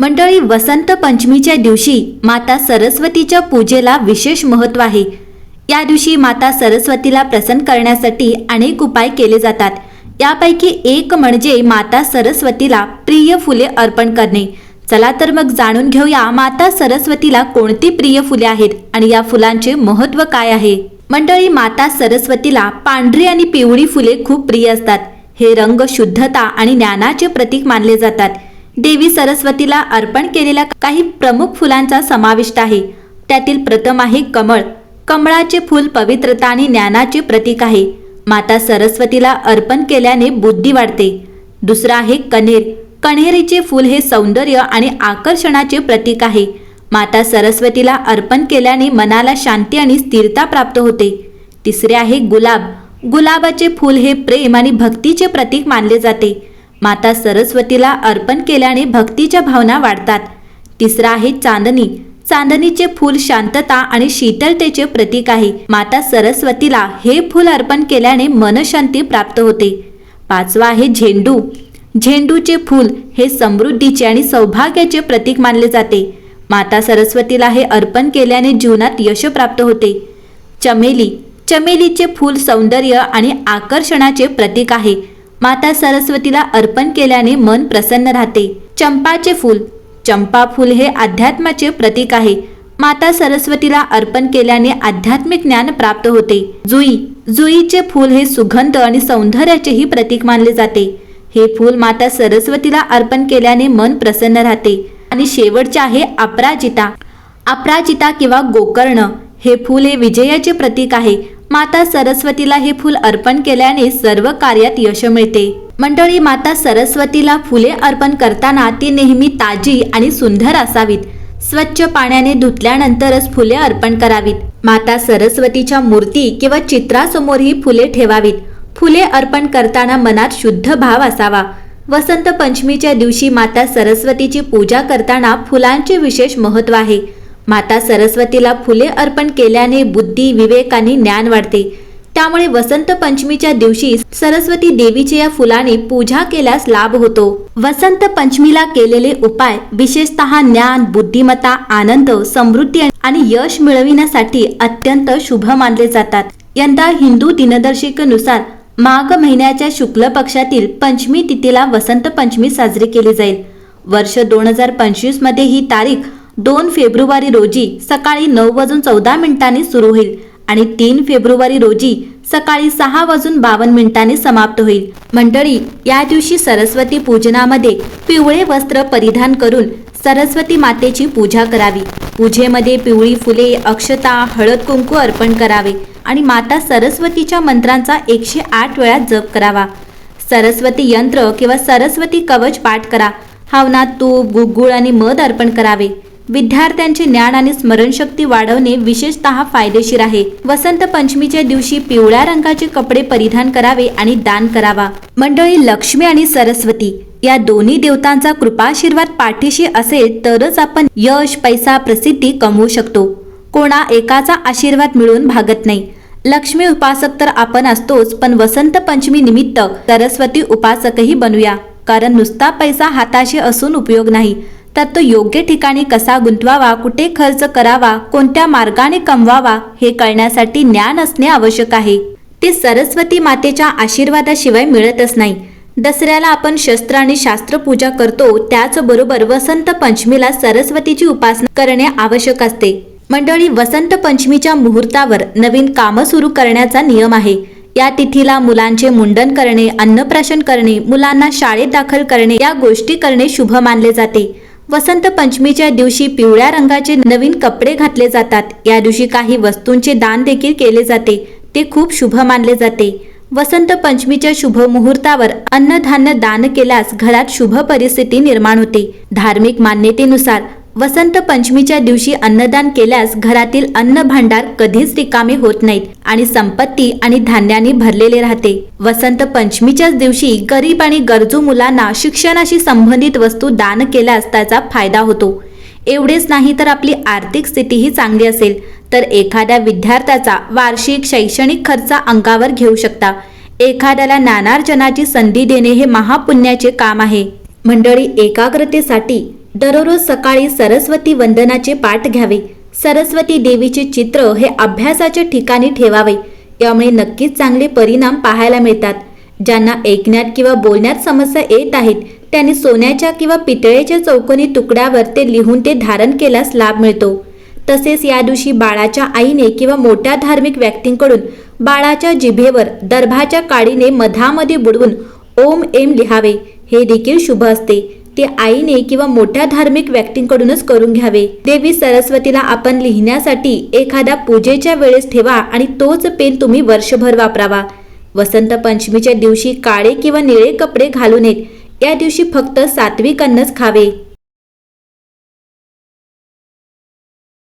मंडळी वसंत पंचमीच्या दिवशी माता सरस्वतीच्या पूजेला विशेष महत्त्व आहे. या दिवशी माता सरस्वतीला प्रसन्न करण्यासाठी अनेक उपाय केले जातात. यापैकी एक म्हणजे माता सरस्वतीला प्रिय फुले अर्पण करणे. चला तर मग जाणून घेऊया माता सरस्वतीला कोणती प्रिय फुले आहेत आणि या फुलांचे महत्त्व काय आहे. मंडळी माता सरस्वतीला पांढरी आणि पिवळी फुले खूप प्रिय असतात. हे रंग शुद्धता आणि ज्ञानाचे प्रतीक मानले जातात. देवी सरस्वतीला अर्पण केलेल्या काही प्रमुख फुलांचा समाविष्ट आहे. त्यातील प्रथम आहे कमळ. कमळाचे फूल पवित्रता आणि ज्ञानाचे प्रतीक आहे. माता सरस्वतीला अर्पण केल्याने बुद्धी वाढते. दुसरं आहे कण्हेर कण्हेरीचे फूल हे सौंदर्य आणि आकर्षणाचे प्रतीक आहे. माता सरस्वतीला अर्पण केल्याने मनाला शांती आणि स्थिरता प्राप्त होते. तिसरे आहे गुलाब. गुलाबाचे फूल हे प्रेम आणि भक्तीचे प्रतीक मानले जाते. माता सरस्वतीला अर्पण केल्याने भक्तीच्या भावना वाढतात. तिसरा आहे चांदणी. चांदणीचे फूल शांतता आणि शीतलतेचे प्रतीक आहे. माता सरस्वतीला हे फूल अर्पण केल्याने मनशांती प्राप्त होते. पाचवा आहे झेंडू. झेंडूचे फूल हे समृद्धीचे आणि सौभाग्याचे प्रतीक मानले जाते. माता सरस्वतीला हे अर्पण केल्याने जीवनात यश प्राप्त होते. चमेली. चमेलीचे फूल सौंदर्य आणि आकर्षणाचे प्रतीक आहे. माता सरस्वतीला अर्पण केल्याने मन प्रसन्न राहते. चंपाचे फूल. चंपा फूल हे अध्यात्माचे प्रतीक आहे. माता सरस्वतीला अर्पण केल्याने आध्यात्मिक ज्ञान प्राप्त होते. जुई. जुईचे फूल हे सुगंध आणि सौंदर्याचेही प्रतीक मानले जाते. हे फूल माता सरस्वतीला अर्पण केल्याने मन प्रसन्न राहते. आणि शेवटचे आहे अपराजिता. अपराजिता किंवा गोकर्ण. हे फूल हे विजयाचे प्रतीक आहे. माता सरस्वतीला हे फूल अर्पण केल्याने सर्व कार्यात यश मिळते. मंडळी माता सरस्वतीला फुले अर्पण करताना ती नेहमी ताजी आणि सुंदर असावीत. स्वच्छ पाण्याने धुतल्यानंतरच फुले अर्पण करावीत. माता सरस्वतीच्या मूर्ती किंवा चित्रासमोर ही फुले ठेवावीत. फुले अर्पण करताना मनात शुद्ध भाव असावा. वसंत पंचमीच्या दिवशी माता सरस्वतीची पूजा करताना फुलांचे विशेष महत्त्व आहे. माता सरस्वतीला फुले अर्पण केल्याने बुद्धी विवेक आणि ज्ञान वाढते. त्यामुळे वसंत पंचमीच्या दिवशी सरस्वती देवीच्या या फुलाने पूजा केल्यास लाभ होतो. वसंत पंचमीला केलेले उपाय विशेषतः ज्ञान बुद्धिमत्ता आनंद समृद्धी आणि यश मिळविण्यासाठी अत्यंत शुभ मानले जातात. यंदा हिंदू दिनदर्शिकेनुसार माघ महिन्याच्या शुक्ल पक्षातील पंचमी तिथीला वसंत पंचमी साजरी केली जाईल. वर्ष दोन हजार पंचवीसमध्ये ही तारीख दोन फेब्रुवारी रोजी सकाळी नऊ वाजून चौदा मिनिटांनी सुरू होईल आणि तीन फेब्रुवारी रोजी सकाळी सहा वाजून बावन्न मिनिटांनी समाप्त होईल. मंडळी या दिवशी सरस्वती पूजनामध्ये पिवळे वस्त्र परिधान करून सरस्वती मातेची पूजा करावी. पूजेमध्ये पिवळी फुले अक्षता हळद कुंकू अर्पण करावे आणि माता सरस्वतीच्या मंत्रांचा एकशे आठ वेळा जप करावा. सरस्वती यंत्र किंवा सरस्वती कवच पाठ करा. हवनात तूप गुगुळ आणि मध अर्पण करावे. विद्यार्थ्यांचे ज्ञान आणि स्मरणशक्ती वाढवणे विशेषतः फायदेशीर आहे. वसंत पंचमीच्या दिवशी पिवळ्या रंगाचे कपडे परिधान करावे आणि दान करावा. मंडळी लक्ष्मी आणि सरस्वती या दोन्ही देवतांचा कृपाशीर्वाद पाठीशी असेल तरच आपण यश पैसा प्रसिद्धी कमवू शकतो. कोणा एकाचा आशीर्वाद मिळून भागत नाही. लक्ष्मी उपासक तर आपण असतोच पण वसंत पंचमी निमित्त सरस्वती उपासकही बनूया. कारण नुसता पैसा हाताशी असून उपयोग नाही. तर तो योग्य ठिकाणी कसा गुंतवावा कुठे खर्च करावा कोणत्या मार्गाने कमवावा हे कळण्यासाठी ज्ञान असणे आवश्यक आहे. ते सरस्वती मातेच्या आशीर्वादाशिवाय मिळतच नाही. दसऱ्याला आपण शस्त्र आणि शास्त्र पूजा करतो त्याचबरोबर वसंत पंचमीला सरस्वतीची उपासना करणे आवश्यक असते. मंडळी वसंत पंचमीच्या मुहूर्तावर नवीन कामं सुरू करण्याचा नियम आहे. या तिथीला मुलांचे मुंडन करणे अन्नप्राशन करणे मुलांना शाळेत दाखल करणे या गोष्टी करणे शुभ मानले जाते. वसंत पंचमीच्या दिवशी पिवळ्या रंगाचे नवीन कपडे घातले जातात. या दिवशी काही वस्तूंचे दान देखील केले जाते. ते खूप शुभ मानले जाते. वसंत पंचमीच्या शुभ मुहूर्तावर अन्नधान्य दान केल्यास घरात शुभ परिस्थिती निर्माण होते. धार्मिक मान्यतेनुसार वसंत पंचमीच्या दिवशी अन्नदान केल्यास घरातील अन्न भांडार कधीच रिकामे होत नाहीत आणि संपत्ती आणि धान्याने भरलेले राहते. वसंत पंचमीच्याच दिवशी गरीब आणि गरजू मुलांना शिक्षणाशी संबंधित वस्तू दान केल्यास त्याचा फायदा होतो. एवढेच नाही तर आपली आर्थिक स्थितीही चांगली असेल. तर एखाद्या विद्यार्थ्याचा वार्षिक शैक्षणिक खर्च अंगावर घेऊ शकता. एखाद्याला नानार्जनाची संधी देणे हे महापुण्याचे काम आहे. मंडळी एकाग्रतेसाठी दररोज सकाळी सरस्वती वंदनाचे पाठ घ्यावे. सरस्वती देवीचे चित्र हे अभ्यासाच्या ठिकाणी ठेवावे. यामुळे नक्कीच चांगले परिणाम पाहायला मिळतात. ज्यांना ऐकण्यात किंवा बोलण्यात समस्या येत आहेत त्यांनी सोन्याच्या किंवा पितळेच्या चौकोनी तुकड्यावर ते लिहून ते धारण केल्यास लाभ मिळतो. तसेच या दिवशी बाळाच्या आईने किंवा मोठ्या धार्मिक व्यक्तींकडून बाळाच्या जिभेवर दर्भाच्या काडीने मधामध्ये बुडवून ओम एम लिहावे. हे देखील शुभ असते. ते आईने किंवा मोठ्या धार्मिक व्यक्तींकडूनच करून घ्यावे. देवी सरस्वतीला आपण लिहिण्यासाठी एखाद्या पूजेच्या वेळेस ठेवा आणि तोच पेन तुम्ही वर्षभर वापरावा. वसंत पंचमीच्या दिवशी काळे किंवा निळे कपडे घालू नयेत या दिवशी फक्त सात्विक अन्नच खावे.